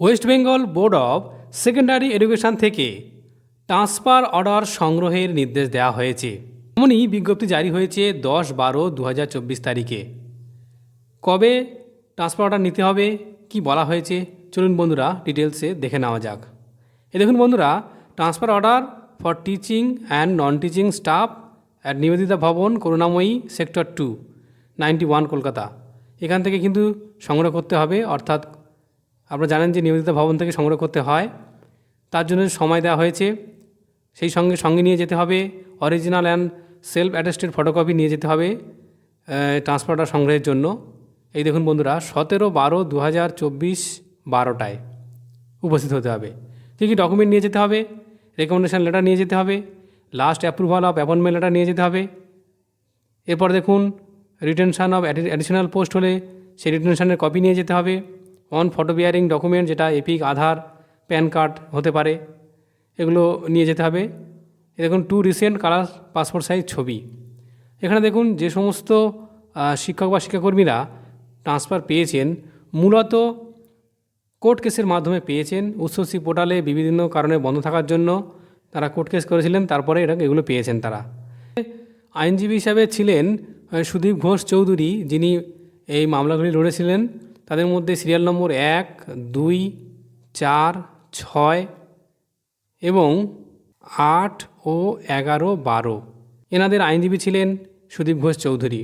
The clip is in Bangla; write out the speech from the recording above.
West Bengal board of secondary education থেকে ট্রান্সফার অর্ডার সংগ্রহের নির্দেশ দেওয়া হয়েছে। এমনই বিজ্ঞপ্তি জারি হয়েছে দশ বারো দু তারিখে। কবে ট্রান্সফার অর্ডার নিতে হবে, কি বলা হয়েছে, চলুন বন্ধুরা ডিটেলসে দেখে নেওয়া যাক। এ দেখুন বন্ধুরা transfer order for teaching and non teaching staff at Nivedita Bhavan Karunamoyee sector two ninety one Kolkata এখান থেকে কিন্তু সংগ্রহ করতে হবে, অর্থাৎ আপনারা জানেন যে নিবেদিতা ভবন থেকে সংগ্রহ করতে হয়। তার জন্য সময় দেওয়া হয়েছে। সেই সঙ্গে সঙ্গে নিয়ে যেতে হবে। Original and self attested photocopy নিয়ে যেতে হবে ট্রান্সফারটা সংগ্রহের জন্য। এই দেখুন বন্ধুরা, সতেরো বারো দু হাজার চব্বিশ বারোটায় উপস্থিত হতে হবে। কী কী ডকুমেন্ট নিয়ে যেতে হবে? রেকমেন্ডেশন লেটার নিয়ে যেতে হবে। Last approval of appointment letter নিয়ে যেতে হবে। এরপর দেখুন রিটেনশান অফ অ্যাডিশনাল পোস্ট হলে সেই রিটেনশানের কপি নিয়ে যেতে হবে। অন ফটো বিয়ারিং ডকুমেন্ট যেটা এপিক, আধার, প্যান কার্ড হতে পারে, এগুলো নিয়ে যেতে হবে। দেখুন two recent colour passport size ছবি। এখানে দেখুন, যে সমস্ত শিক্ষক বা শিক্ষাকর্মীরা ট্রান্সফার পেয়েছেন, মূলত কোর্ট কেসের মাধ্যমে পেয়েছেন উচ্চশী পোর্টালে বিভিন্ন কারণে বন্ধ থাকার জন্য তারা কোর্ট কেস করেছিলেন, তারপরে এটা এগুলো পেয়েছেন তারা। আইনজীবী হিসাবে ছিলেন সুদীপ ঘোষ চৌধুরী, যিনি এই মামলাগুলি লড়েছিলেন। তাদের মধ্যে সিরিয়াল নম্বর এক, দুই, চার, ছয় এবং আট ও এগারো বারো। এনাদের আইনজীবী ছিলেন সুদীপ ঘোষ চৌধুরী।